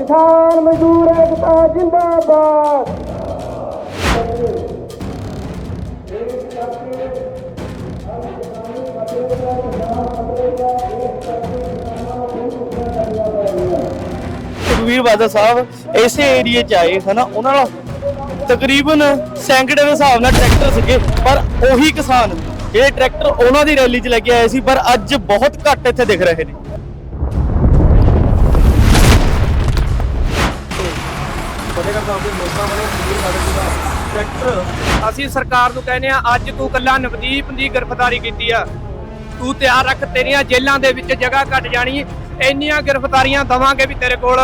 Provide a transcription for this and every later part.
ਕਿਸਾਨ ਮਜ਼ਦੂਰ ਏਕਤਾ ਜਿੰਦਾਬਾਦ। ਸੁਖਵੀਰ ਬਾਦਲ ਸਾਹਿਬ, ਇਸੇ ਏਰੀਏ ਚ ਆਏ, ਹਨਾ? ਉਹਨਾਂ ਨਾਲ ਤਕਰੀਬਨ ਸੈਂਕੜੇ ਦੇ ਹਿਸਾਬ ਨਾਲ ਟਰੈਕਟਰ ਸੀਗੇ, ਪਰ ਉਹੀ ਕਿਸਾਨ, ਜਿਹੜੇ ਟਰੈਕਟਰ ਉਹਨਾਂ ਦੀ ਰੈਲੀ 'ਚ ਲੈ ਕੇ ਆਏ ਸੀ, ਪਰ ਅੱਜ ਬਹੁਤ ਘੱਟ ਇੱਥੇ ਦਿਖ ਰਹੇ ਨੇ। ਅਸੀਂ ਸਰਕਾਰ ਨੂੰ ਕਹਿੰਦੇ ਆ ਅੱਜ ਤੂੰ ਕੱਲਾ ਨਵਦੀਪ ਦੀ ਗ੍ਰਿਫਤਾਰੀ ਕੀਤੀ ਆ। ਤੂੰ ਤਿਆਰ ਰੱਖ, ਤੇਰੀਆਂ ਜੇਲ੍ਹਾਂ ਦੇ ਵਿੱਚ ਜਗ੍ਹਾ ਘਟ ਜਾਣੀ। ਇੰਨੀਆਂ ਗ੍ਰਿਫਤਾਰੀਆਂ ਦਵਾਂਗੇ ਵੀ ਤੇਰੇ ਕੋਲ।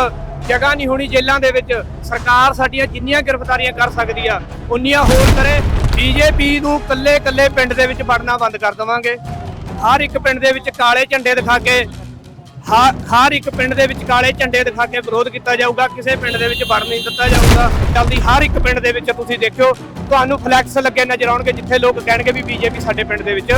ਜਗ੍ਹਾ ਨਹੀਂ ਹੋਣੀ ਜੇਲ੍ਹਾਂ ਦੇ ਵਿੱਚ। ਸਰਕਾਰ ਸਾਡੀਆਂ ਜਿੰਨੀਆਂ ਗ੍ਰਿਫਤਾਰੀਆਂ ਕਰ ਸਕਦੀ ਆ, ਉਨੀਆਂ ਹੋਰ ਕਰੇ। ਬੀਜੇਪੀ ਨੂੰ ਕੱਲੇ ਕੱਲੇ ਪਿੰਡ ਦੇ ਵਿੱਚ ਵੜਨਾ ਬੰਦ ਕਰ ਦਵਾਂਗੇ। ਹਰ ਇੱਕ ਪਿੰਡ ਦੇ ਵਿੱਚ ਕਾਲੇ ਝੰਡੇ ਦਿਖਾ ਕੇ ਹਰ ਇੱਕ ਪਿੰਡ ਦੇ ਵਿੱਚ ਕਾਲੇ ਝੰਡੇ ਦਿਖਾ ਕੇ ਵਿਰੋਧ ਕੀਤਾ ਜਾਊਗਾ, ਕਿਸੇ ਪਿੰਡ ਦੇ ਵਿੱਚ ਵੜ ਨਹੀਂ ਦਿੱਤਾ ਜਾਊਗਾ। ਜਲਦੀ ਹਰ ਇੱਕ ਪਿੰਡ ਦੇ ਵਿੱਚ ਤੁਸੀਂ ਦੇਖਿਓ, ਤੁਹਾਨੂੰ ਫਲੈਕਸ ਲੱਗੇ ਨਜ਼ਰ ਆਉਣਗੇ, ਜਿੱਥੇ ਲੋਕ ਕਹਿਣਗੇ ਵੀ ਬੀਜੇਪੀ ਸਾਡੇ ਪਿੰਡ ਦੇ ਵਿੱਚ।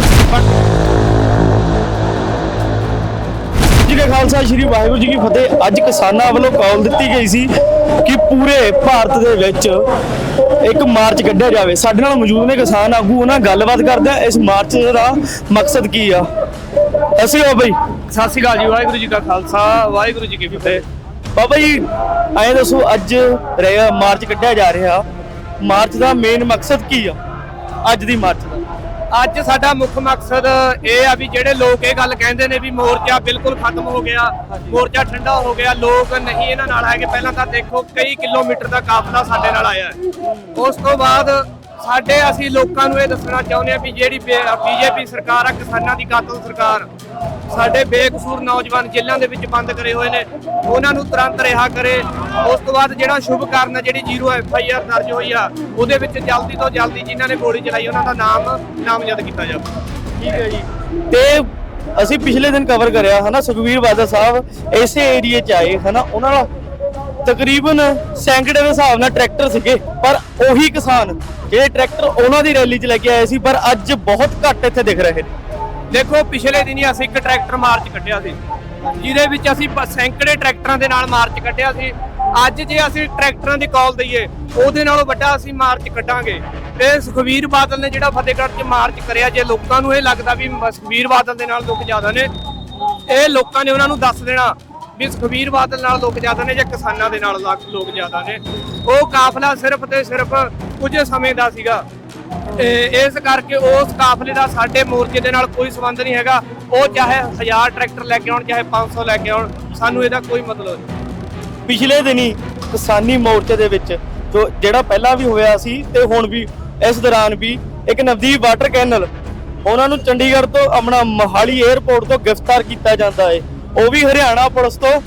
ਜੀ ਕਾ ਖਾਲਸਾ, ਸ਼੍ਰੀ ਵਾਹਿਗੁਰੂ ਜੀ ਕੀ ਫਤਿਹ। ਅੱਜ ਕਿਸਾਨਾਂ ਵੱਲੋਂ ਕਾਲ ਦਿੱਤੀ ਗਈ ਸੀ ਕਿ ਪੂਰੇ ਭਾਰਤ ਦੇ ਵਿੱਚ ਇੱਕ ਮਾਰਚ ਕੱਢਿਆ ਜਾਵੇ। ਸਾਡੇ ਨਾਲ ਮੌਜੂਦ ਨੇ ਕਿਸਾਨ ਆਗੂ, ਉਹਨਾਂ ਗੱਲਬਾਤ ਕਰਦੇ ਆ ਇਸ ਮਾਰਚ ਦਾ ਮਕਸਦ ਕੀ ਆ? ਅਸੀਂ ਹੋ ਬਈ। ਸਤਿ ਸ਼੍ਰੀ ਅਕਾਲ ਜੀ, ਵਾਹਿਗੁਰੂ ਜੀ ਕਾ ਖਾਲਸਾ, ਵਾਹਿਗੁਰੂ ਜੀ ਕੀ ਫਤਿਹ। ਬਾਬਾ ਜੀ, ਐਂ ਦੱਸੋ, ਅੱਜ ਰਿਹਾ ਮਾਰਚ, ਕੱਢਿਆ ਜਾ ਰਿਹਾ। ਮਾਰਚ ਦਾ ਮੇਨ ਮਕਸਦ ਕੀ ਆ? ਅੱਜ ਦੀ ਮਾਰਚ ਦਾ। ਅੱਜ ਸਾਡਾ ਮੁੱਖ ਮਕਸਦ ਇਹ ਆ ਵੀ ਜਿਹੜੇ ਲੋਕ ਇਹ ਗੱਲ ਕਹਿੰਦੇ ਨੇ ਵੀ ਮੋਰਚਾ ਬਿਲਕੁਲ ਖਤਮ ਹੋ ਗਿਆ, ਮੋਰਚਾ ਠੰਡਾ ਹੋ ਗਿਆ, ਲੋਕ ਨਹੀਂ ਇਹਨਾਂ ਨਾਲ ਹੈਗੇ। ਪਹਿਲਾਂ ਤਾਂ ਦੇਖੋ, ਕਈ ਕਿਲੋਮੀਟਰ ਦਾ ਕਾਫਲਾ ਸਾਡੇ ਨਾਲ ਆਇਆ। ਉਸ ਤੋਂ ਬਾਅਦ ਸਾਡੇ ਅਸੀਂ ਲੋਕਾਂ ਨੂੰ ਇਹ ਦੱਸਣਾ ਚਾਹੁੰਦੇ ਆ ਵੀ ਜਿਹੜੀ ਬੀਜੇਪੀ ਸਰਕਾਰ ਆ ਕਿਸਾਨਾਂ ਦੀ ਕਾਤਲ ਸਰਕਾਰ। ਸਾਡੇ ਬੇਕਸੂਰ ਨੌਜਵਾਨ ਜੇਲ੍ਹਾਂ ਦੇ ਵਿੱਚ ਬੰਦ ਕਰੇ ਹੋਏ ਨੇ। ਉਹਨਾਂ ਨੂੰ ਤੁਰੰਤ ਰਿਹਾ ਕਰੇ। ਉਸ ਤੋਂ ਬਾਅਦ ਜਿਹੜਾ ਸ਼ੁਭ ਕਾਰਨ ਆ ਜਿਹੜੀ ਜ਼ੀਰੋ ਐਫ ਆਈ ਆਰ ਦਰਜ ਹੋਈ ਆ ਉਹਦੇ ਵਿੱਚ ਜਲਦੀ ਤੋਂ ਜਲਦੀ ਜਿਨ੍ਹਾਂ ਨੇ ਗੋਲੀ ਚਲਾਈ ਉਹਨਾਂ ਦਾ ਨਾਮ ਨਾਮਜ਼ਦ ਕੀਤਾ ਜਾਵੇ। ਠੀਕ ਹੈ ਜੀ। ਤੇ ਅਸੀਂ ਪਿਛਲੇ ਦਿਨ ਕਵਰ ਕਰਿਆ ਹਨਾ ਸੁਖਵੀਰ ਬਾਦਲ ਸਾਹਿਬ ਇਸੇ ਏਰੀਏ ਚ ਆਏ ਹਨਾ ਉਹਨਾਂ ਨਾਲ ਤਕਰੀਬਨ ਸੈਂਕੜੇ ਦੇ ਹਿਸਾਬ ਨਾਲ ਟਰੈਕਟਰ ਸੀਗੇ ਪਰ ਉਹੀ ਕਿਸਾਨ ਜਿਹੜੇ ਟਰੈਕਟਰ ਉਹਨਾਂ ਦੀ ਰੈਲੀ 'ਚ ਲੈ ਕੇ ਆਏ ਸੀ, ਪਰ ਅੱਜ ਬਹੁਤ ਘੱਟ ਇੱਥੇ ਦਿਖ ਰਹੇ ਨੇ। ਦੇਖੋ, ਪਿਛਲੇ ਦਿਨੀ ਅਸੀਂ ਇੱਕ ਟਰੈਕਟਰ ਮਾਰਚ ਕੱਢਿਆ ਸੀ, ਜਿਹਦੇ ਵਿੱਚ ਅਸੀਂ ਬ- ਸੈਂਕੜੇ ਟਰੈਕਟਰਾਂ ਦੇ ਨਾਲ ਮਾਰਚ ਕੱਢਿਆ ਸੀ। ਅੱਜ ਜੇ ਅਸੀਂ ਟਰੈਕਟਰਾਂ ਦੀ ਕਾਲ ਦਈਏ, ਉਹਦੇ ਨਾਲੋਂ ਵੱਡਾ ਅਸੀਂ ਮਾਰਚ ਕੱਢਾਂਗੇ। ਤੇ ਸੁਖਵੀਰ ਬਾਦਲ ਨੇ ਜਿਹੜਾ ਫਤਿਹਗੜ੍ਹ 'ਚ ਮਾਰਚ ਕਰਿਆ, ਜੇ ਲੋਕਾਂ ਨੂੰ ਇਹ ਲੱਗਦਾ ਵੀ ਮ- ਸੁਖਬੀਰ ਬਾਦਲ ਦੇ ਨਾਲ ਲੋਕ ਜ਼ਿਆਦਾ ਨੇ, ਇਹ ਲੋਕਾਂ ਨੇ ਉਹਨਾਂ ਨੂੰ ਦੱਸ ਦੇਣਾ ਵੀ ਸੁਖਬੀਰ ਬਾਦਲ ਨਾਲ ਲੋਕ ਜ਼ਿਆਦਾ ਨੇ ਜਾਂ ਕਿਸਾਨਾਂ ਦੇ ਨਾਲ ਲੋਕ ਜ਼ਿਆਦਾ ਨੇ, ਉਹ ਕਾਫਲਾ ਸਿਰਫ ਤੇ ਸਿਰਫ ਕੁਝ ਸਮੇਂ ਦਾ ਸੀਗਾ। ਤੇ ਇਸ ਕਰਕੇ ਉਸ ਕਾਫਲੇ ਦਾ ਸਾਡੇ ਮੋਰਚੇ ਦੇ ਨਾਲ ਕੋਈ ਸੰਬੰਧ ਨਹੀਂ ਹੈਗਾ। ਉਹ ਚਾਹੇ 1000 ਟਰੈਕਟਰ ਲੈ ਕੇ ਆਉਣ, ਚਾਹੇ 500 ਲੈ ਕੇ ਆਉਣ, ਸਾਨੂੰ ਇਹਦਾ ਕੋਈ ਮਤਲਬ ਨਹੀਂ। ਪਿਛਲੇ ਦਿਨੀ ਕਿਸਾਨੀ ਮੋਰਚੇ ਦੇ ਵਿੱਚ ਜੋ ਜਿਹੜਾ ਪਹਿਲਾਂ ਵੀ ਹੋਇਆ ਸੀ ਤੇ ਹੁਣ ਵੀ, ਇਸ ਦੌਰਾਨ ਵੀ ਇੱਕ ਨਵਦੀਪ ਵਾਟਰ ਕੈਨਲ, ਉਹਨਾਂ ਨੂੰ ਚੰਡੀਗੜ੍ਹ ਤੋਂ ਆਪਣਾ ਮੋਹਾਲੀ 에ਅਰਪੋਰਟ ਤੋਂ ਗ੍ਰਿਫਤਾਰ ਕੀਤਾ ਜਾਂਦਾ ਹੈ। ਉਹ ਵੀ ਹਰਿਆਣਾ ਪੁਲਿਸ ਤੋਂ,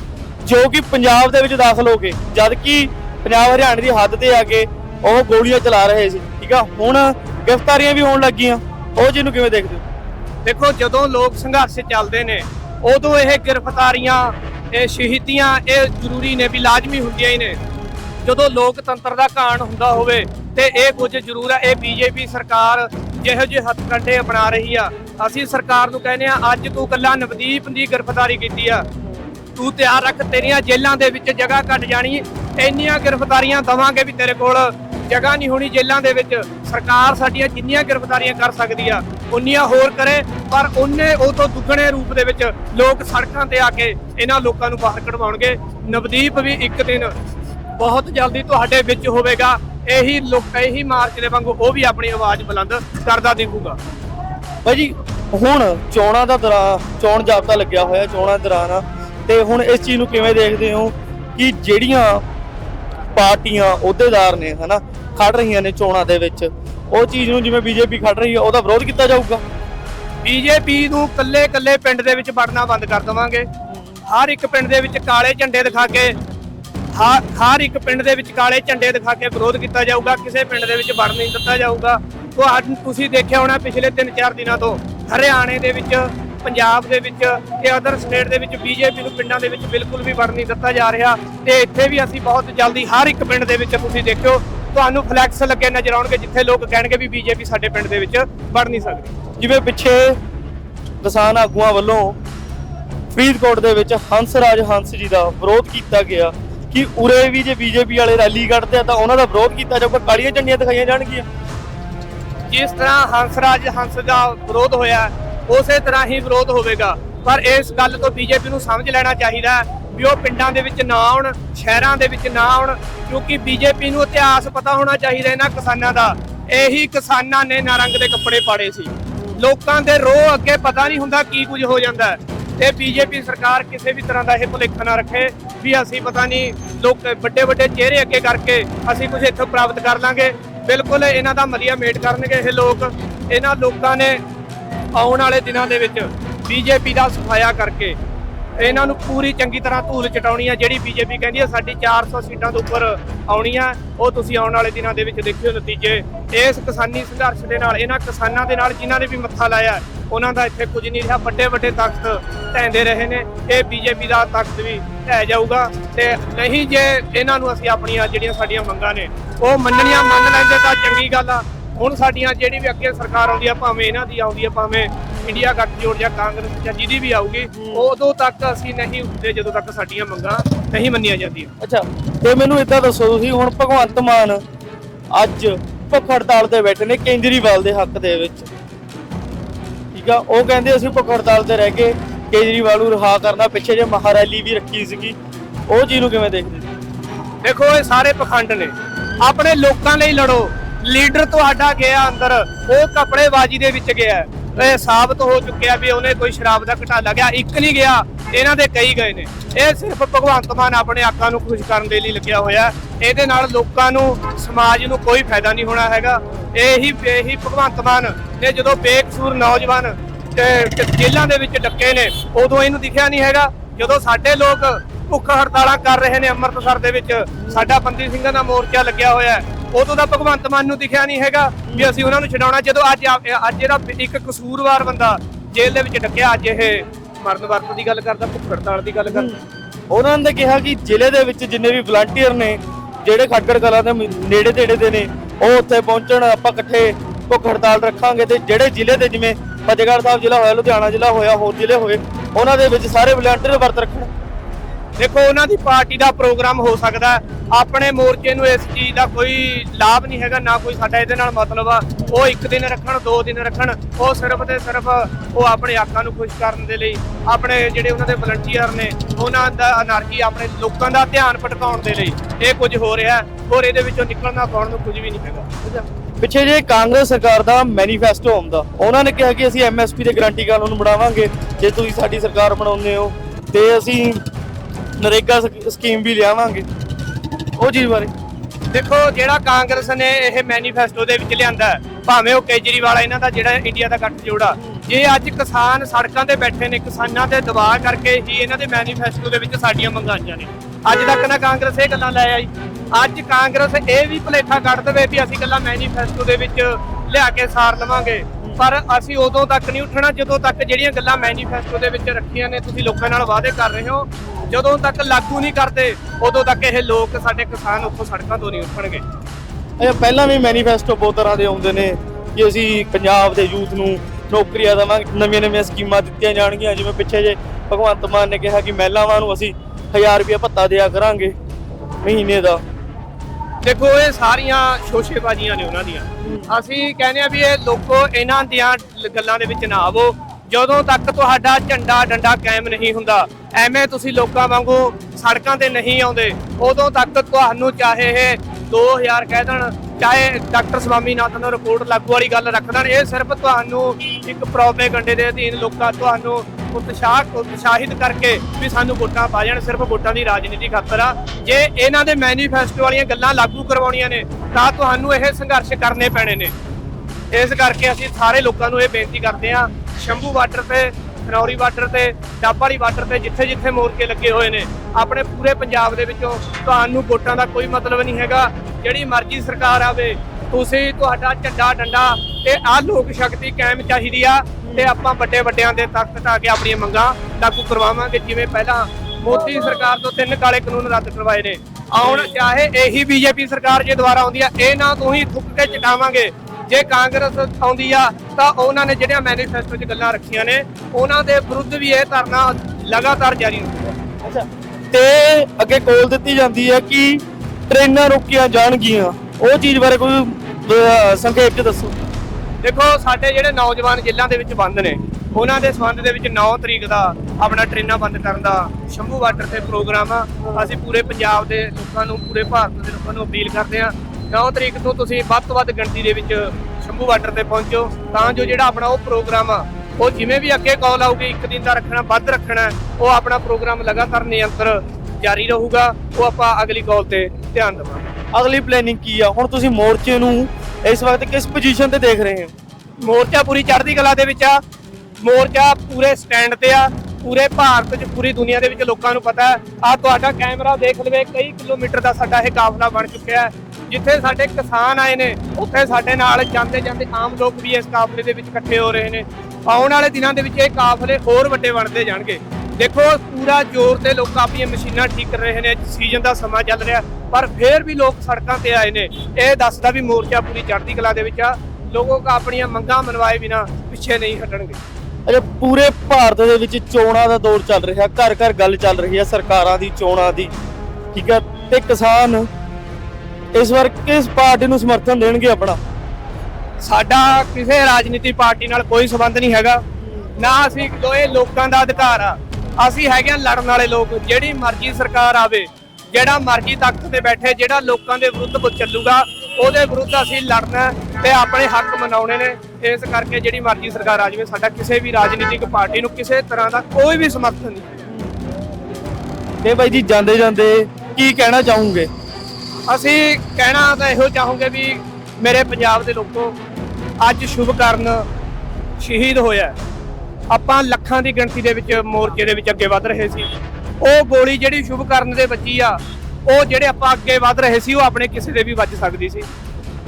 ਜੋ ਕਿ ਪੰਜਾਬ ਦੇ ਵਿੱਚ ਦਾਖਲ ਹੋ ਕੇ, ਜਦ ਕਿ ਪੰਜਾਬ ਹਰਿਆਣਾ ਦੀ ਹੱਦ ਤੇ ਆ ਕੇ ਉਹ ਗੋਲੀਆਂ ਚਲਾ ਰਹੇ ਸੀ, ਠੀਕ ਆ? ਹੁਣ ਗ੍ਰਿਫਤਾਰੀਆਂ ਵੀ ਹੋਣ ਲੱਗੀਆਂ। ਉਹ ਜਿਹਨੂੰ ਕਿਵੇਂ ਦੇਖਦੇ ਹੋ? ਦੇਖੋ, ਜਦੋਂ ਲੋਕ ਸੰਘਰਸ਼ ਚੱਲਦੇ ਨੇ, ਉਦੋਂ ਇਹ ਗ੍ਰਿਫਤਾਰੀਆਂ, ਇਹ ਸ਼ਹੀਦੀਆਂ, ਇਹ ਜ਼ਰੂਰੀ ਨੇ ਵੀ ਲਾਜ਼ਮੀ ਹੁੰਦੀਆਂ ਹੀ ਨੇ। ਜਦੋਂ ਲੋਕਤੰਤਰ ਦਾ ਕਾਣ ਹੁੰਦਾ ਹੋਵੇ, ਤੇ ਇਹ ਕੁਝ ਜ਼ਰੂਰ ਹੈ ਇਹ ਬੀਜੇਪੀ ਸਰਕਾਰ ਜਿਹੋ ਜਿਹੇ ਹੱਥਕੰਡੇ ਅਪਣਾ ਰਹੀ ਆ ਅਸੀਂ ਸਰਕਾਰ ਨੂੰ ਕਹਿੰਦੇ ਆ ਅੱਜ ਤੂੰ ਕੱਲਾ ਨਵਦੀਪ ਦੀ ਗ੍ਰਿਫਤਾਰੀ ਕੀਤੀ ਆ। ਤੂੰ ਤਿਆਰ ਰੱਖ, ਤੇਰੀਆਂ ਜੇਲ੍ਹਾਂ ਦੇ ਵਿੱਚ ਜਗ੍ਹਾ ਘਟ ਜਾਣੀ। ਇੰਨੀਆਂ ਗ੍ਰਿਫਤਾਰੀਆਂ ਦਵਾਂਗੇ ਵੀ ਤੇਰੇ ਕੋਲ ਜਗ੍ਹਾ ਨਹੀਂ ਹੋਣੀ ਜੇਲ੍ਹਾਂ ਦੇ ਵਿੱਚ। ਸਰਕਾਰ ਸਾਡੀਆਂ ਜਿੰਨੀਆਂ ਗ੍ਰਿਫਤਾਰੀਆਂ ਕਰ ਸਕਦੀ ਆ, ਉਨੀਆਂ ਹੋਰ ਕਰੇ, ਪਰ ਉਹਨੇ ਉਹ ਤੋਂ ਦੁੱਗਣੇ ਰੂਪ ਦੇ ਵਿੱਚ ਲੋਕ ਸੜਕਾਂ ਤੇ ਆ ਕੇ ਇਹਨਾਂ ਲੋਕਾਂ ਨੂੰ ਬਾਹਰ ਕਢਵਾਉਣਗੇ। ਨਵਦੀਪ ਵੀ ਇੱਕ ਦਿਨ ਬਹੁਤ ਜਲਦੀ ਤੁਹਾਡੇ ਵਿੱਚ ਹੋਵੇਗਾ। ਇਹੀ ਲੋਕ, ਇਹੀ ਮਾਰਚ ਦੇ ਵਾਂਗੂ ਉਹ ਵੀ ਆਪਣੀ ਆਵਾਜ਼ ਬੁਲੰਦ ਕਰਦਾ ਦਿਖੂਗਾ। ਭਾਈ ਜੀ ਹੁਣ ਚੋਣਾਂ ਦਾ ਦੌਰਾਨ ਚੋਣ ਜਾਬਤਾ ਲੱਗਿਆ ਹੋਇਆ ਚੋਣਾਂ ਦੌਰਾਨ। ਆ, ਤੇ ਹੁਣ ਇਸ ਚੀਜ਼ ਨੂੰ ਕਿਵੇਂ ਦੇਖਦੇ ਹੋ ਕਿ ਜਿਹੜੀਆਂ ਪਾਰਟੀਆਂ ਅਹੁਦੇਦਾਰ ਨੇ ਹਨਾ ਖੜ ਰਹੀਆਂ ਨੇ ਚੋਣਾਂ ਦੇ ਵਿੱਚ ਉਹ ਚੀਜ਼ ਨੂੰ ਜਿਵੇਂ ਬੀਜੇਪੀ ਖੜ ਰਹੀ ਹੈ ਉਹਦਾ ਵਿਰੋਧ ਕੀਤਾ ਜਾਊਗਾ? ਬੀਜੇਪੀ ਨੂੰ ਕੱਲੇ ਕੱਲੇ ਪਿੰਡ ਦੇ ਵਿੱਚ ਵੜਨਾ ਬੰਦ ਕਰ ਦਵਾਂਗੇ। ਹਰ ਇੱਕ ਪਿੰਡ ਦੇ ਵਿੱਚ ਕਾਲੇ ਝੰਡੇ ਦਿਖਾ ਕੇ ਹਾ- ਹਰ ਇੱਕ ਪਿੰਡ ਦੇ ਵਿੱਚ ਕਾਲੇ ਝੰਡੇ ਦਿਖਾ ਕੇ ਵਿਰੋਧ ਕੀਤਾ ਜਾਊਗਾ। ਕਿਸੇ ਪਿੰਡ ਦੇ ਵਿੱਚ ਵੜ ਨਹੀਂ ਦਿੱਤਾ ਜਾਊਗਾ। ਤੁਹਾਡ ਤੁਸੀਂ ਦੇਖਿਆ ਹੋਣਾ ਪਿਛਲੇ 3-4 ਦਿਨਾਂ ਤੋਂ ਹਰਿਆਣੇ ਦੇ ਵਿੱਚ, ਪੰਜਾਬ ਦੇ ਵਿੱਚ ਤੇ ਅਦਰ ਸਟੇਟ ਦੇ ਵਿੱਚ ਬੀਜੇਪੀ ਨੂੰ ਪਿੰਡਾਂ ਦੇ ਵਿੱਚ ਬਿਲਕੁਲ ਵੀ ਵੜ ਨਹੀਂ ਦਿੱਤਾ ਜਾ ਰਿਹਾ ਤੇ ਇੱਥੇ ਵੀ ਅਸੀਂ ਬਹੁਤ ਜਲਦੀ ਹਰ ਇੱਕ ਪਿੰਡ ਦੇ ਵਿੱਚ ਤੁਸੀਂ ਦੇਖਿਓ, ਤੁਹਾਨੂੰ ਫਲੈਕਸ ਲੱਗੇ ਨਜ਼ਰ ਆਉਣਗੇ ਜਿੱਥੇ ਲੋਕ ਕਹਿਣਗੇ ਵੀ ਬੀਜੇਪੀ ਸਾਡੇ ਪਿੰਡ ਦੇ ਵਿੱਚ ਵੜ ਨਹੀਂ ਸਕਦੀ। ਜਿਵੇਂ ਪਿੱਛੇ ਕਿਸਾਨ ਆਗੂਆਂ ਵੱਲੋਂ ਫਰੀਦਕੋਟ ਦੇ ਵਿੱਚ ਹੰਸ ਰਾਜ ਹੰਸ ਜੀ ਦਾ ਵਿਰੋਧ ਕੀਤਾ ਗਿਆ ਕਿ ਉਰੇ ਵੀ ਜੇ ਬੀਜੇਪੀ ਵਾਲੇ ਰੈਲੀ ਕੱਢਦੇ ਆ ਤਾਂ ਉਹਨਾਂ ਦਾ ਵਿਰੋਧ ਕੀਤਾ ਜਾਊਗਾ, ਕਾਲੀਆਂ ਝੰਡੀਆਂ ਦਿਖਾਈਆਂ ਜਾਣਗੀਆਂ। ਜਿਸ ਤਰ੍ਹਾਂ ਹੰਸਰਾਜ ਹੰਸ ਦਾ ਵਿਰੋਧ ਹੋਇਆ, ਉਸੇ ਤਰ੍ਹਾਂ ਹੀ ਵਿਰੋਧ ਹੋਵੇਗਾ। ਪਰ ਇਸ ਗੱਲ ਤੋਂ ਬੀਜੇਪੀ ਨੂੰ ਸਮਝ ਲੈਣਾ ਚਾਹੀਦਾ ਵੀ ਉਹ ਪਿੰਡਾਂ ਦੇ ਵਿੱਚ ਨਾ ਆਉਣ, ਸ਼ਹਿਰਾਂ ਦੇ ਵਿੱਚ ਨਾ ਆਉਣ, ਕਿਉਂਕਿ ਬੀਜੇਪੀ ਨੂੰ ਇਤਿਹਾਸ ਪਤਾ ਹੋਣਾ ਚਾਹੀਦਾ ਇਹਨਾਂ ਕਿਸਾਨਾਂ ਦਾ। ਇਹੀ ਕਿਸਾਨਾਂ ਨੇ ਨਾਰੰਗ ਦੇ ਕੱਪੜੇ ਪਾੜੇ ਸੀ। ਲੋਕਾਂ ਦੇ ਰੋਹ ਅੱਗੇ ਪਤਾ ਨਹੀਂ ਹੁੰਦਾ ਕੀ ਕੁਝ ਹੋ ਜਾਂਦਾ ਹੈ। ਤੇ ਬੀਜੇਪੀ ਸਰਕਾਰ ਕਿਸੇ ਵੀ ਤਰ੍ਹਾਂ ਦਾ ਇਹ ਭੁਲੇਖਾ ਨਾ ਰੱਖੇ ਵੀ ਅਸੀਂ ਪਤਾ ਨਹੀਂ ਲੋਕ ਵੱਡੇ ਵੱਡੇ ਚਿਹਰੇ ਅੱਗੇ ਕਰਕੇ ਅਸੀਂ ਕੁਝ ਇੱਥੋਂ ਪ੍ਰਾਪਤ ਕਰ ਲਾਂਗੇ। ਬਿਲਕੁਲ ਇਹਨਾਂ ਦਾ ਮਲੀਆ ਮੇਟ ਕਰਨਗੇ ਇਹ ਲੋਕ। ਇਹਨਾਂ ਲੋਕਾਂ ਨੇ ਆਉਣ ਵਾਲੇ ਦਿਨਾਂ ਦੇ ਵਿੱਚ ਬੀਜੇਪੀ ਦਾ ਸਫਾਇਆ ਕਰਕੇ ਇਹਨਾਂ ਨੂੰ ਪੂਰੀ ਚੰਗੀ ਤਰ੍ਹਾਂ ਧੂਲ ਚਟਾਉਣੀ ਆ। ਜਿਹੜੀ ਬੀਜੇਪੀ ਕਹਿੰਦੀ ਆ, ਸਾਡੀ 400 ਸੀਟਾਂ ਦੇ ਉੱਪਰ ਆਉਣੀ ਆਉਣੀਆਂ ਉਹ ਤੁਸੀਂ ਆਉਣ ਵਾਲੇ ਦਿਨਾਂ ਦੇ ਵਿੱਚ ਦੇਖਿਓ ਨਤੀਜੇ। ਇਸ ਕਿਸਾਨੀ ਸੰਘਰਸ਼ ਦੇ ਨਾਲ, ਇਹਨਾਂ ਕਿਸਾਨਾਂ ਦੇ ਨਾਲ ਜਿਨ੍ਹਾਂ ਨੇ ਵੀ ਮੱਥਾ ਲਾਇਆ ਉਹਨਾਂ ਦਾ ਇੱਥੇ ਕੁਝ ਨਹੀਂ ਰਿਹਾ। ਵੱਡੇ ਵੱਡੇ ਤਖਤ ਢਹਿੰਦੇ ਰਹੇ ਨੇ। ਇਹ ਬੀਜੇਪੀ ਦਾ ਤਖਤ ਵੀ ਢਹਿ ਜਾਊਗਾ ਤੇ ਨਹੀਂ ਜੇ ਇਹਨਾਂ ਨੂੰ ਅਸੀਂ ਆਪਣੀਆਂ ਜਿਹੜੀਆਂ ਸਾਡੀਆਂ ਮੰਗਾਂ ਨੇ ਉਹ ਮੰਨਣੀਆਂ ਮੰਨ ਲੈਂਦੇ ਤਾਂ ਚੰਗੀ ਗੱਲ ਆ। ਹੁਣ ਸਾਡੀਆਂ ਜਿਹੜੀ ਵੀ ਅੱਗੇ ਸਰਕਾਰ ਆਉਂਦੀ ਆ ਭਾਵੇਂ ਇਹਨਾਂ ਦੀ ਆਉਂਦੀ ਆ ਭਾਵੇਂ ਇੰਡੀਆ ਗੱਠਜੋੜ ਜਾਂ ਕਾਂਗਰਸ ਜਾਂ ਜਿਹਦੀ ਵੀ ਆਊਗੀ ਉਦੋਂ ਤੱਕ ਅਸੀਂ ਨਹੀਂ ਉੱਠਦੇ ਜਦੋਂ ਤੱਕ ਸਾਡੀਆਂ ਮੰਗਾਂ ਨਹੀਂ ਮੰਨੀਆਂ ਜਾਂਦੀਆਂ। ਅੱਛਾ ਤੇ ਮੈਨੂੰ ਇਦਾਂ ਦੱਸੋ ਤੁਸੀਂ ਹੁਣ ਭਗਵੰਤ ਮਾਨ ਅੱਜ ਭੁੱਖ ਹੜਤਾਲ ਤੇ ਬੈਠੇ ਨੇ ਕੇਜਰੀਵਾਲ ਦੇ ਹੱਕ ਦੇ ਵਿੱਚ। ਠੀਕ ਆ, ਉਹ ਕਹਿੰਦੇ ਅਸੀਂ ਭੁੱਖ ਹੜਤਾਲ ਤੇ ਰਹਿ ਕੇ ਕੇਜਰੀਵਾਲ ਨੂੰ ਰਿਹਾ ਕਰਨਾ, ਪਿੱਛੇ ਜੇ ਮਹਾਰੈਲੀ ਵੀ ਰੱਖੀ ਸੀਗੀ। ਉਹ ਜੀ ਨੂੰ ਕਿਵੇਂ ਦੇਖਦੇ? ਦੇਖੋ, ਇਹ ਸਾਰੇ ਪਖੰਡ ਨੇ। ਆਪਣੇ ਲੋਕਾਂ ਲਈ ਲੜੋ। ਲੀਡਰ ਤੁਹਾਡਾ ਗਿਆ ਅੰਦਰ, ਉਹ ਕਪੜੇਬਾਜੀ ਦੇ ਵਿੱਚ ਗਿਆ। ਇਹ ਸਾਬਤ ਹੋ ਚੁੱਕਿਆ ਵੀ ਉਹਨੇ ਕੋਈ ਸ਼ਰਾਬ ਦਾ ਘਟਾਲਾ ਗਿਆ ਇੱਕ ਨਹੀਂ ਗਿਆ। ਇਹਨਾਂ ਦੇ ਕਈ ਗਏ ਨੇ। ਇਹ ਸਿਰਫ ਭਗਵੰਤ ਮਾਨ ਆਪਣੇ ਆਕਾਂ ਨੂੰ ਖੁਸ਼ ਕਰਨ ਦੇ ਲਈ ਲੱਗਿਆ ਹੋਇਆ ਇਹਦੇ ਨਾਲ ਲੋਕਾਂ ਨੂੰ, ਸਮਾਜ ਨੂੰ ਕੋਈ ਫਾਇਦਾ ਨਹੀਂ ਹੋਣਾ ਹੈਗਾ। ਇਹੀ ਇਹੀ ਭਗਵੰਤ ਮਾਨ ਨੇ ਜਦੋਂ ਬੇਕਸੂਰ ਨੌਜਵਾਨ ਜੇਲ੍ਹਾਂ ਦੇ ਵਿੱਚ ਡੱਕੇ ਨੇ, ਉਦੋਂ ਇਹਨੂੰ ਦਿਖਿਆ ਨਹੀਂ ਹੈਗਾ। ਜਦੋਂ ਸਾਡੇ ਲੋਕ ਭੁੱਖ ਹੜਤਾਲਾਂ ਕਰ ਰਹੇ ਨੇ ਅੰਮ੍ਰਿਤਸਰ ਦੇ ਵਿੱਚ, ਸਾਡਾ ਬੰਦੀ ਸਿੰਘਾਂ ਦਾ ਮੋਰਚਾ ਲੱਗਿਆ ਹੋਇਆ ਹੈ। ਉਦੋਂ ਦਾ ਭਗਵੰਤ ਮਾਨ ਨੂੰ ਦਿਖਿਆ ਨਹੀਂ ਹੈਗਾ ਵੀ ਅਸੀਂ ਉਹਨਾਂ ਨੂੰ ਛਡਾਉਣਾ। ਜਦੋਂ ਅੱਜ ਅੱਜ ਇਹਦਾ ਇੱਕ ਕਸੂਰਵਾਰ ਬੰਦਾ ਜੇਲ੍ਹ ਦੇ ਵਿੱਚ ਡੱਕਿਆ, ਅੱਜ ਇਹ ਮਰਨ ਵਰਤ ਦੀ ਗੱਲ ਕਰਦਾ ਭੁੱਖ ਹੜਤਾਲ ਦੀ ਗੱਲ ਕਰਦਾ। ਉਹਨਾਂ ਨੇ ਕਿਹਾ ਕਿ ਜ਼ਿਲ੍ਹੇ ਦੇ ਵਿੱਚ ਜਿੰਨੇ ਵੀ ਵਲੰਟੀਅਰ ਨੇ, ਜਿਹੜੇ ਖੱਟੜ ਕਲਾਂ ਦੇ ਨੇੜੇ ਤੇੜੇ ਦੇ ਨੇ, ਉਹ ਉੱਥੇ ਪਹੁੰਚਣ, ਆਪਾਂ ਇਕੱਠੇ ਭੁੱਖ ਹੜਤਾਲ ਰੱਖਾਂਗੇ ਤੇ ਜਿਹੜੇ ਜ਼ਿਲ੍ਹੇ ਦੇ ਜਿਵੇਂ ਫਤਿਹਗੜ੍ਹ ਸਾਹਿਬ ਜ਼ਿਲ੍ਹਾ ਹੋਇਆ, ਲੁਧਿਆਣਾ ਜ਼ਿਲ੍ਹਾ ਹੋਇਆ, ਹੋਰ ਜ਼ਿਲ੍ਹੇ ਹੋਏ, ਉਹਨਾਂ ਦੇ ਵਿੱਚ ਸਾਰੇ ਵਲੰਟੀਅਰ ਵਰਤ ਰੱਖਣ। ਦੇਖੋ, ਉਹਨਾਂ ਦੀ ਪਾਰਟੀ ਦਾ ਪ੍ਰੋਗਰਾਮ ਹੋ ਸਕਦਾ ਆਪਣੇ ਮੋਰਚੇ ਨੂੰ ਇਸ ਚੀਜ਼ ਦਾ ਕੋਈ ਲਾਭ ਨਹੀਂ ਹੈਗਾ, ਨਾ ਕੋਈ ਸਾਡਾ ਇਹਦੇ ਨਾਲ ਮਤਲਬ ਆ। ਉਹ ਇੱਕ ਦਿਨ ਰੱਖਣ, ਦੋ ਦਿਨ ਰੱਖਣ, ਉਹ ਸਿਰਫ ਤੇ ਸਿਰਫ ਉਹ ਆਪਣੇ ਆਕਾਂ ਨੂੰ ਖੁਸ਼ ਕਰਨ ਦੇ ਲਈ, ਆਪਣੇ ਜਿਹੜੇ ਉਹਨਾਂ ਦੇ ਵਲੰਟੀਅਰ ਨੇ, ਉਹਨਾਂ ਦਾ એનર્ਜੀ ਆਪਣੇ ਲੋਕਾਂ ਦਾ ਧਿਆਨ ਭਟਕਾਉਣ ਦੇ ਲਈ ਇਹ ਕੁਝ ਹੋ ਰਿਹਾ ਔਰ ਇਹਦੇ ਵਿੱਚੋਂ ਨਿਕਲਣਾ ਕੌਣ ਨੂੰ ਕੁਝ ਵੀ ਨਹੀਂ ਹੈਗਾ। ਪਿੱਛੇ ਜੇ ਕਾਂਗਰਸ ਸਰਕਾਰ ਦਾ ਮੈਨੀਫੈਸਟੋ ਆਉਂਦਾ ਉਹਨਾਂ ਨੇ ਕਿਹਾ ਕਿ ਅਸੀਂ ਐਮਐਸਪੀ ਦੇ ਗਰੰਟੀ ਕਾਨੂੰਨ ਬਣਾਵਾਂਗੇ, ਜੇ ਤੁਸੀਂ ਸਾਡੀ ਸਰਕਾਰ ਬਣਾਉਂਦੇ ਹੋ, ਤੇ ਅਸੀਂ ਨਰੇਗਾ ਸਕ- ਸਕੀਮ ਵੀ ਲਿਆਵਾਂਗੇ। ਉਹ ਚੀਜ਼ ਬਾਰੇ। ਦੇਖੋ ਜਿਹੜਾ ਕਾਂਗਰਸ ਨੇ ਇਹ ਮੈਨੀਫੈਸਟੋ ਦੇ ਵਿੱਚ ਲਿਆਂਦਾ ਹੈ, ਭਾਵੇਂ ਉਹ ਕੇਜਰੀਵਾਲ ਆ, ਇਹਨਾਂ ਦਾ ਜਿਹੜਾ ਇੰਡੀਆ ਦਾ ਗੱਠ ਜੋੜਾ ਜੇ ਅੱਜ ਕਿਸਾਨ ਸੜਕਾਂ ਤੇ ਬੈਠੇ ਨੇ ਕਿਸਾਨਾਂ ਤੇ ਦਬਾਅ ਕਰਕੇ ਹੀ ਇਹਨਾਂ ਦੇ ਮੈਨੀਫੈਸਟੋ ਦੇ ਵਿੱਚ ਸਾਡੀਆਂ ਮੰਗਾਂ ਆਈਆਂ ਨੇ। ਅੱਜ ਤੱਕ ਨਾ ਕਾਂਗਰਸ ਇਹ ਗੱਲਾਂ ਲੈ ਆਈ। ਅੱਜ ਕਾਂਗਰਸ ਇਹ ਵੀ ਭੁਲੇਖਾ ਕੱਢ ਦੇਵੇ ਵੀ ਅਸੀਂ ਗੱਲਾਂ ਮੈਨੀਫੈਸਟੋ ਦੇ ਵਿੱਚ ਲਿਆ ਕੇ ਸਾਰ ਲਵਾਂਗੇ। ਪਰ ਅਸੀਂ ਉਦੋਂ ਤੱਕ ਨਹੀਂ ਉੱਠਣਾ ਜਦੋਂ ਤੱਕ ਜਿਹੜੀਆਂ ਗੱਲਾਂ ਮੈਨੀਫੈਸਟੋ ਦੇ ਵਿੱਚ ਰੱਖੀਆਂ ਨੇ ਤੁਸੀਂ ਲੋਕਾਂ ਨਾਲ ਵਾਅਦੇ ਕਰ ਰਹੇ ਹੋ ਜਦੋਂ ਤੱਕ ਲਾਗੂ ਨਹੀਂ ਕਰਦੇ ਉਦੋਂ ਤੱਕ ਇਹ ਲੋਕ ਸਾਡੇ ਕਿਸਾਨ ਉੱਥੋਂ ਸੜਕਾਂ ਤੋਂ ਨਹੀਂ ਉੱਠਣਗੇ। ਅੱਛਾ ਪਹਿਲਾਂ ਵੀ ਮੈਨੀਫੈਸਟੋ ਬਹੁਤ ਤਰ੍ਹਾਂ ਦੇ ਆਉਂਦੇ ਨੇ ਕਿ ਅਸੀਂ ਪੰਜਾਬ ਦੇ ਯੂਥ ਨੂੰ ਨੌਕਰੀਆਂ ਦੇਵਾਂਗੇ ਨਵੀਆਂ ਨਵੀਆਂ ਸਕੀਮਾਂ ਦਿੱਤੀਆਂ ਜਾਣਗੀਆਂ। ਜਿਵੇਂ ਪਿੱਛੇ ਜੇ ਭਗਵੰਤ ਮਾਨ ਨੇ ਕਿਹਾ ਕਿ ਮਹਿਲਾਵਾਂ ਨੂੰ ਅਸੀਂ 1000 ਰੁਪਏ ਭੱਤਾ ਦਿਆ ਕਰਾਂਗੇ ਮਹੀਨੇ ਦਾ। ਦੇਖੋ ਇਹ ਸਾਰੀਆਂ ਸ਼ੋਸ਼ੇਬਾਜ਼ੀਆਂ ਨੇ ਉਹਨਾਂ ਦੀਆਂ। ਅਸੀਂ ਕਹਿੰਦੇ ਆ ਵੀ ਇਹ ਲੋਕੋ ਇਹਨਾਂ ਦੀਆਂ ਗੱਲਾਂ ਦੇ ਵਿੱਚ ਨਾ ਆਵੋ। ਜਦੋਂ ਤੱਕ ਤੁਹਾਡਾ ਝੰਡਾ ਡੰਡਾ ਕਾਇਮ ਨਹੀਂ ਹੁੰਦਾ, ਐਵੇਂ ਤੁਸੀਂ ਲੋਕਾਂ ਵਾਂਗੂ ਸੜਕਾਂ ਤੇ ਨਹੀਂ ਆਉਂਦੇ। ਉਦੋਂ ਤੱਕ ਤੁਹਾਨੂੰ ਚਾਹੇ ਇਹ 2000 ਕਹਿ ਦੇਣ, ਚਾਹੇ ਡਾਕਟਰ ਸਵਾਮੀਨਾਥਨ ਰਿਪੋਰਟ ਲਾਗੂ ਵਾਲੀ ਗੱਲ ਰੱਖ ਦੇਣ, ਇਹ ਸਿਰਫ ਤੁਹਾਨੂੰ ਇੱਕ ਪ੍ਰੋਪੇਗੰਡੇ ਦੇ ਅਧੀਨ ਲੋਕਾਂ ਤੁਹਾਨੂੰ ਉਤਸ਼ਾਹ, ਉਤਸ਼ਾਹਿਤ ਕਰਕੇ ਵੀ ਸਾਨੂੰ ਵੋਟਾਂ ਪਾ ਜਾਣ, ਸਿਰਫ ਵੋਟਾਂ ਦੀ ਰਾਜਨੀਤੀ ਖਾਤਰ ਆ। ਜੇ ਇਹਨਾਂ ਦੇ ਮੈਨੀਫੈਸਟੋ ਵਾਲੀਆਂ ਗੱਲਾਂ ਲਾਗੂ ਕਰਵਾਉਣੀਆਂ ਨੇ, ਤਾਂ ਤੁਹਾਨੂੰ ਇਹ ਸੰਘਰਸ਼ ਕਰਨੇ ਪੈਣੇ ਨੇ। ਇਸ ਕਰਕੇ ਅਸੀਂ ਸਾਰੇ ਲੋਕਾਂ ਨੂੰ ਇਹ ਬੇਨਤੀ ਕਰਦੇ ਹਾਂ ਸ਼ੰਭੂ ਬਾਰਡਰ ਤੇ ਖਨੌਰੀ ਬਾਰਡਰ ਤੇ ਡੱਬ ਵਾਲੀ ਬਾਰਡਰ ਤੇ ਜਿੱਥੇ ਜਿੱਥੇ ਮੋਰਚੇ ਲੱਗੇ ਹੋਏ ਨੇ, ਆਪਣੇ ਪੂਰੇ ਪੰਜਾਬ ਦੇ ਵਿੱਚੋਂ ਤੁਹਾਨੂੰ ਵੋਟਾਂ ਦਾ ਕੋਈ ਮਤਲਬ ਨਹੀਂ ਹੈਗਾ। ਜਿਹੜੀ ਮਰਜ਼ੀ ਸਰਕਾਰ ਆਵੇ, ਤੁਸੀਂ ਤੁਹਾਡਾ ਝੰਡਾ ਡੰਡਾ ਤੇ ਆਹ ਲੋਕ ਸ਼ਕਤੀ ਕਾਇਮ ਚਾਹੀਦੀ ਆ ਤੇ ਆਪਾਂ ਵੱਡੇ ਵੱਡਿਆਂ ਦੇ ਤਖਤ ਢਾ ਕੇ ਆਪਣੀਆਂ ਮੰਗਾਂ ਲਾਗੂ ਕਰਵਾਵਾਂਗੇ। ਜਿਵੇਂ ਪਹਿਲਾਂ ਮੋਦੀ ਸਰਕਾਰ ਤੋਂ ਤਿੰਨ ਕਾਲੇ ਕਾਨੂੰਨ ਰੱਦ ਕਰਵਾਏ ਨੇ। ਆਉਣ ਚਾਹੇ ਇਹੀ ਬੀਜੇਪੀ ਸਰਕਾਰ ਜੇ ਦੁਬਾਰਾ ਆਉਂਦੀ ਆ, ਇਹਨਾਂ ਤੋਂ ਹੀ ਥੁੱਕ ਕੇ ਚਟਾਵਾਂਗੇ। ਜੇ ਕਾਂਗਰਸ ਆਉਂਦੀ ਆ ਤਾਂ ਉਹਨਾਂ ਨੇ ਜਿਹੜੀਆਂ ਮੈਨੀਫੈਸਟੋ 'ਚ ਗੱਲਾਂ ਰੱਖੀਆਂ ਨੇ ਉਹਨਾਂ ਦੇ ਵਿਰੁੱਧ ਵੀ ਇਹ ਧਰਨਾ ਲਗਾਤਾਰ ਜਾਰੀ ਰਹੂਗਾ ਅੱਛਾ। ਤੇ ਅੱਗੇ ਕੋਲ ਦਿੱਤੀ ਜਾਂਦੀ ਹੈ ਕਿ ਟ੍ਰੇਨਾਂ ਰੋਕੀਆਂ ਜਾਣਗੀਆਂ। ਉਹ ਚੀਜ਼ ਬਾਰੇ ਕੋਈ ਸੰਖੇਪ ਚ ਦੱਸੋ। ਦੇਖੋ ਸਾਡੇ ਜਿਹੜੇ ਨੌਜਵਾਨ ਜੇਲ੍ਹਾਂ ਦੇ ਵਿੱਚ ਬੰਦ ਨੇ ਉਹਨਾਂ ਦੇ ਸੰਬੰਧ ਦੇ ਵਿੱਚ 9 ਤਰੀਕ ਦਾ ਆਪਣਾ ਟ੍ਰੇਨਾਂ ਬੰਦ ਕਰਨ ਦਾ ਸ਼ੰਭੂ ਬਾਰਡਰ ਤੇ ਪ੍ਰੋਗਰਾਮ ਆ। ਅਸੀਂ ਪੂਰੇ ਪੰਜਾਬ ਦੇ ਲੋਕਾਂ ਨੂੰ ਪੂਰੇ ਭਾਰਤ ਦੇ ਲੋਕਾਂ ਨੂੰ ਅਪੀਲ ਕਰਦੇ ਆ 9 ਤਰੀਕ ਤੋਂ ਤੁਸੀਂ ਵੱਧ ਤੋਂ ਵੱਧ ਗਿਣਤੀ ਦੇ ਵਿੱਚ ਸ਼ੰਭੂ ਬਾਰਡਰ ਤੇ ਪਹੁੰਚੋ। ਤਾਂ ਜੋ ਜਿਹੜਾ ਆਪਣਾ ਉਹ ਪ੍ਰੋਗਰਾਮ ਆ ਉਹ ਜਿਵੇਂ ਵੀ ਅੱਗੇ ਕਾਲ ਆਊਗੀ ਇੱਕ ਦਿਨ ਦਾ ਰੱਖਣਾ ਵੱਧ ਰੱਖਣਾ ਉਹ ਆਪਣਾ ਪ੍ਰੋਗਰਾਮ ਲਗਾਤਾਰ ਨਿਰੰਤਰ ਜਾਰੀ ਰਹੂਗਾ। ਉਹ ਆਪਾਂ ਅਗਲੀ ਕਾਲ ਤੇ ਧਿਆਨ ਦੇਵਾਂਗੇ। ਅਗਲੀ ਪਲੈਨਿੰਗ ਕੀ ਆ? ਹੁਣ ਤੁਸੀਂ ਮੋਰਚੇ ਨੂੰ ਇਸ ਵਕਤ ਕਿਸ ਪੋਜੀਸ਼ਨ ਤੇ ਦੇਖ ਰਹੇ ਹੋ? ਮੋਰਚਾ ਪੂਰੀ ਚੜ੍ਹਦੀ ਕਲਾ ਦੇ ਵਿੱਚ ਆ। ਮੋਰਚਾ ਪੂਰੇ ਸਟੈਂਡ ਤੇ ਆ। ਪੂਰੇ ਭਾਰਤ 'ਚ ਪੂਰੀ ਦੁਨੀਆ ਦੇ ਵਿੱਚ ਲੋਕਾਂ ਨੂੰ ਪਤਾ ਆ ਤੁਹਾਡਾ ਕੈਮਰਾ ਦੇਖ ਲਵੇ ਕਈ ਕਿਲੋਮੀਟਰ ਦਾ ਸਾਡਾ ਇਹ ਕਾਫਲਾ ਬਣ ਚੁੱਕਿਆ ਹੈ। ਜਿੱਥੇ ਸਾਡੇ ਕਿਸਾਨ ਆਏ ਨੇ, ਉੱਥੇ ਸਾਡੇ ਨਾਲ ਜਾਂਦੇ ਜਾਂਦੇ ਆਮ ਲੋਕ ਵੀ ਇਸ ਕਾਫਲੇ ਦੇ ਵਿੱਚ ਇਕੱਠੇ ਹੋ ਰਹੇ ਨੇ। ਆਉਣ ਵਾਲੇ ਦਿਨਾਂ ਦੇ ਵਿੱਚ ਇਹ ਕਾਫਲੇ ਹੋਰ ਵੱਡੇ ਬਣਦੇ ਜਾਣਗੇ। ਦੇਖੋ, ਪੂਰਾ ਜ਼ੋਰ ਤੇ ਲੋਕ ਆਪਣੀਆਂ ਮਸ਼ੀਨਾਂ ਠੀਕ ਕਰ ਰਹੇ ਨੇ ਸੀਜ਼ਨ ਦਾ ਸਮਾਂ ਚੱਲ ਰਿਹਾ, ਪਰ ਫੇਰ ਵੀ ਲੋਕ ਸੜਕਾਂ ਤੇ ਆਏ ਨੇ। ਇਹ ਦੱਸਦਾ ਵੀ ਮੋਰਚਾ ਪੂਰੀ ਚੜ੍ਹਦੀ ਕਲਾ ਦੇ ਵਿੱਚ ਆ। ਲੋਗੋ ਕਾ ਆਪਣੀਆਂ ਮੰਗਾਂ ਮਨਵਾਏ ਬਿਨਾ ਪਿੱਛੇ ਨਹੀਂ ਹਟਣਗੇ। ਅਜੇ ਪੂਰੇ ਭਾਰਤ ਦੇ ਵਿੱਚ ਚੋਣਾਂ ਦਾ ਦੌਰ ਚੱਲ ਰਿਹਾ ਘਰ ਘਰ ਗੱਲ ਚੱਲ ਰਹੀ ਹੈ ਸਰਕਾਰਾਂ ਦੀ, ਚੋਣਾਂ ਦੀ। ਠੀਕ ਹੈ ਤੇ ਕਿਸਾਨ ਇਸ ਵਾਰ ਕਿਸ ਪਾਰਟੀ ਨੂੰ ਸਮਰਥਨ ਦੇਣਗੇ ਆਪਣਾ? ਸਾਡਾ ਕਿਸੇ ਰਾਜਨੀਤੀ ਪਾਰਟੀ ਨਾਲ ਕੋਈ ਸਬੰਧ ਨਹੀਂ ਹੈਗਾ। ਨਾ ਅਸੀਂ ਦੋਏ ਲੋਕਾਂ ਦਾ ਅਧਿਕਾਰ ਆ। ਅਸੀਂ ਹੈਗੇ ਆ ਲੜਨ ਵਾਲੇ ਲੋਕ। ਜਿਹੜੀ ਮਰਜ਼ੀ ਸਰਕਾਰ ਆਵੇ ਜਿਹੜਾ ਮਰਜ਼ੀ ਤਖਤ ਤੇ ਬੈਠੇ ਜਿਹੜਾ ਲੋਕਾਂ ਦੇ ਵਿਰੁੱਧ ਚੱਲੂਗਾ ਉਹਦੇ ਵਿਰੁੱਧ ਅਸੀਂ ਲੜਨਾ ਤੇ ਆਪਣੇ ਹੱਕ ਮਨਾਉਣੇ ਨੇ। ਇਸ ਕਰਕੇ ਜਿਹੜੀ ਮਰਜ਼ੀ ਸਰਕਾਰ ਆ ਜਾਵੇ ਸਾਡਾ ਕਿਸੇ ਵੀ ਰਾਜਨੀਤਿਕ ਪਾਰਟੀ ਨੂੰ ਕਿਸੇ ਤਰ੍ਹਾਂ ਦਾ ਕੋਈ ਵੀ ਸਮਰਥਨ ਨਹੀਂ। ਤੇ ਬਾਈ ਜੀ ਜਾਂਦੇ ਜਾਂਦੇ ਕੀ ਕਹਿਣਾ ਚਾਹੋਗੇ? ਅਸੀਂ ਕਹਿਣਾ ਤਾਂ ਇਹੋ ਚਾਹੋਗੇ ਵੀ ਮੇਰੇ ਪੰਜਾਬ ਦੇ ਲੋਕੋ, ਅੱਜ ਸ਼ੁਭ ਕਰਨ ਸ਼ਹੀਦ ਹੋਇਆ ਆਪਾਂ ਲੱਖਾਂ ਦੀ ਗਿਣਤੀ ਦੇ ਵਿੱਚ ਮੋਰਚੇ ਦੇ ਵਿੱਚ ਅੱਗੇ ਵਧ ਰਹੇ ਸੀ। ਉਹ ਗੋਲੀ ਜਿਹੜੀ ਸ਼ੁਭ ਕਰਨ ਦੇ ਬੱਚੀ ਆ, ਉਹ ਜਿਹੜੇ ਆਪਾਂ ਅੱਗੇ ਵਧ ਰਹੇ ਸੀ, ਉਹ ਆਪਣੇ ਕਿਸੇ ਦੇ ਵੀ ਵੱਜ ਸਕਦੀ ਸੀ।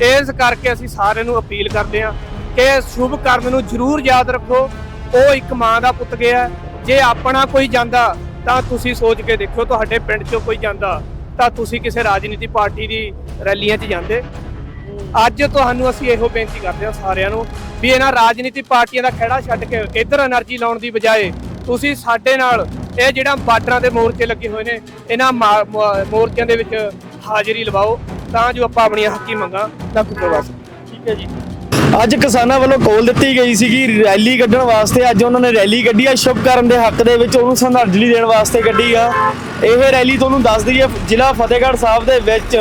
ਇਸ ਕਰਕੇ ਅਸੀਂ ਸਾਰਿਆਂ ਨੂੰ ਅਪੀਲ ਕਰਦੇ ਹਾਂ ਕਿ ਸ਼ੁਭ ਕਰਨ ਨੂੰ ਜ਼ਰੂਰ ਯਾਦ ਰੱਖੋ। ਉਹ ਇੱਕ ਮਾਂ ਦਾ ਪੁੱਤ ਗਿਆ ਜੇ ਆਪਣਾ ਕੋਈ ਜਾਂਦਾ, ਤਾਂ ਤੁਸੀਂ ਸੋਚ ਕੇ ਦੇਖੋ ਤੁਹਾਡੇ ਪਿੰਡ 'ਚੋਂ ਕੋਈ ਜਾਂਦਾ ਤਾਂ ਤੁਸੀਂ ਕਿਸੇ ਰਾਜਨੀਤੀ ਪਾਰਟੀ ਦੀ ਰੈਲੀਆਂ 'ਚ ਜਾਂਦੇ। ਅੱਜ ਤੁਹਾਨੂੰ ਅਸੀਂ ਇਹੋ ਬੇਨਤੀ ਕਰਦੇ ਹਾਂ ਸਾਰਿਆਂ ਨੂੰ ਵੀ ਇਹਨਾਂ ਰਾਜਨੀਤੀ ਪਾਰਟੀਆਂ ਦਾ ਖਹਿੜਾ ਛੱਡ ਕੇ ਇੱਧਰ એનર્ਜੀ ਲਾਉਣ ਦੀ ਬਜਾਏ ਤੁਸੀਂ ਸਾਡੇ ਨਾਲ ਇਹ ਜਿਹੜਾ ਬਾਰਡਰਾਂ ਦੇ ਮੋਰਚੇ ਲੱਗੇ ਹੋਏ ਨੇ, ਇਹਨਾਂ ਮੋਰਚਿਆਂ ਦੇ ਵਿੱਚ ਹਾਜ਼ਰੀ ਲਵਾਓ, ਤਾਂ ਜੋ ਆਪਾਂ ਆਪਣੀਆਂ ਹੱਕੀ ਮੰਗਾਂ ਤੱਕ ਕਰਵਾ ਸਕੀਏ। ਠੀਕ ਹੈ ਜੀ। ਅੱਜ ਕਿਸਾਨਾਂ ਵੱਲੋਂ ਕੋਲ ਦਿੱਤੀ ਗਈ ਸੀਗੀ ਰੈਲੀ ਕੱਢਣ ਵਾਸਤੇ। ਅੱਜ ਉਹਨਾਂ ਨੇ ਰੈਲੀ ਕੱਢੀ ਆ ਸ਼ੁਭ ਕਰਨ ਦੇ ਹੱਕ ਦੇ ਵਿੱਚ। ਉਹਨੂੰ ਸ਼ਰਧਾਂਜਲੀ ਦੇਣ ਵਾਸਤੇ ਕੱਢੀ ਆ। ਇਹ ਰੈਲੀ ਤੁਹਾਨੂੰ ਦੱਸ ਦਈਏ, ਜ਼ਿਲ੍ਹਾ ਫਤਿਹਗੜ੍ਹ ਸਾਹਿਬ ਦੇ ਵਿੱਚ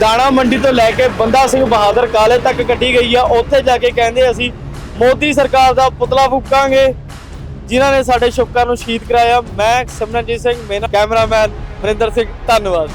ਦਾਣਾ ਮੰਡੀ ਤੋਂ ਲੈ ਕੇ ਬੰਦਾ ਸਿੰਘ ਬਹਾਦਰ ਕਾਲੇ ਤੱਕ ਕੱਢੀ ਗਈ ਆ। ਉੱਥੇ ਜਾ ਕੇ ਕਹਿੰਦੇ ਅਸੀਂ, ਮੋਦੀ ਸਰਕਾਰ ਦਾ ਪੁਤਲਾ ਫੂਕਾਂਗੇ, ਜਿਨ੍ਹਾਂ ਨੇ ਸਾਡੇ ਸ਼ੁਭਕਰ ਨੂੰ ਸ਼ਹੀਦ ਕਰਾਇਆ। ਮੈਂ ਸਿਮਰਨਜੀਤ ਸਿੰਘ, ਮੇਰਾ ਕੈਮਰਾਮੈਨ ਵਰਿੰਦਰ ਸਿੰਘ, ਧੰਨਵਾਦ।